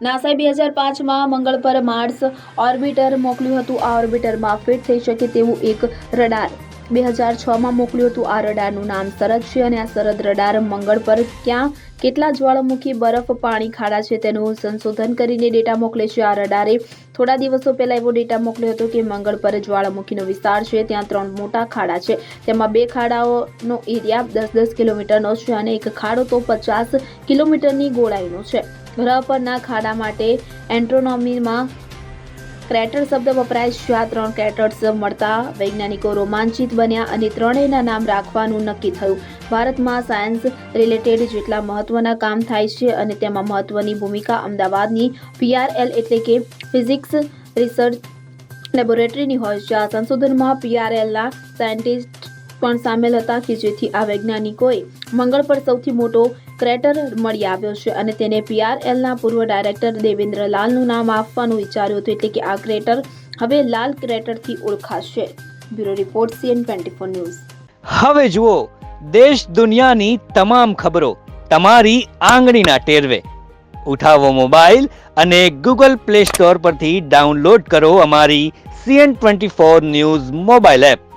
નાસાએ બે હજાર પાંચમાં મંગળ પર માર્સ ઓર્બિટર મોકલ્યું હતું. આ ઓર્બિટરમાં ફિટ થઈ શકે તેવું એક રડાર. બે હજાર છમાં મોકલ્યું હતું આ રડારનું નામ સરદ છે અને આ સરદ રડાર મંગળ પર ક્યાં કેટલા જ્વાળામુખી બરફ, પાણી ખાડા છે તેનું સંશોધન કરીને ડેટા મોકલે છે આ રડારે. થોડા દિવસો પહેલા એવો ડેટા મોકલ્યો હતો કે મંગળ પર જ્વાળામુખીનો વિસ્તાર છે, ત્યાં ત્રણ મોટા ખાડા છે. તેમાં બે ખાડાઓનો એરિયા દસ દસ કિલોમીટરનો છે અને એક ખાડો તો પચાસ કિલોમીટરની ગોળાઈનો છે. ગ્રહ પરના ખાડા માટે એન્ટ્રોનોમીમાં ક્રેટર શબ્દ વપરાય છે. આ ત્રણ ક્રેટર્સ મળતા વૈજ્ઞાનિકો રોમાંચિત બન્યા અને ત્રણેયના નામ રાખવાનું નક્કી થયું. ભારતમાં સાયન્સ રિલેટેડ જેટલા મહત્વના કામ થાય છે અને તેમાં મહત્વની ભૂમિકા અમદાવાદની પીઆરએલ એટલે કે ફિઝિક્સ રિસર્ચ લેબોરેટરીની હોય છે. આ સંશોધનમાં પીઆરએલના સાયન્ટિસ્ટ પણ સામેલ હતા કે જેથી આ વૈજ્ઞાનિકોએ મંગળ પર સૌથી મોટો ક્રેટર મળી આવ્યો છે અને તેને પીઆરએલના પૂર્વ ડાયરેક્ટર દેવેન્દ્ર લાલનું નામ આપવાનું વિચાર્યું હતું એટલે કે આ ક્રેટર હવે લાલ ક્રેટરથી ઓળખાશે. Bureau report CN twenty four news. હવે જુઓ, દેશ દુનિયાની તમામ ખબરો તમારી આંગળીના ટેરવે. ઉઠાવો મોબાઈલ અને ગૂગલ પ્લે સ્ટોર પરથી ડાઉનલોડ કરો અમારી CN twenty four news mobile app.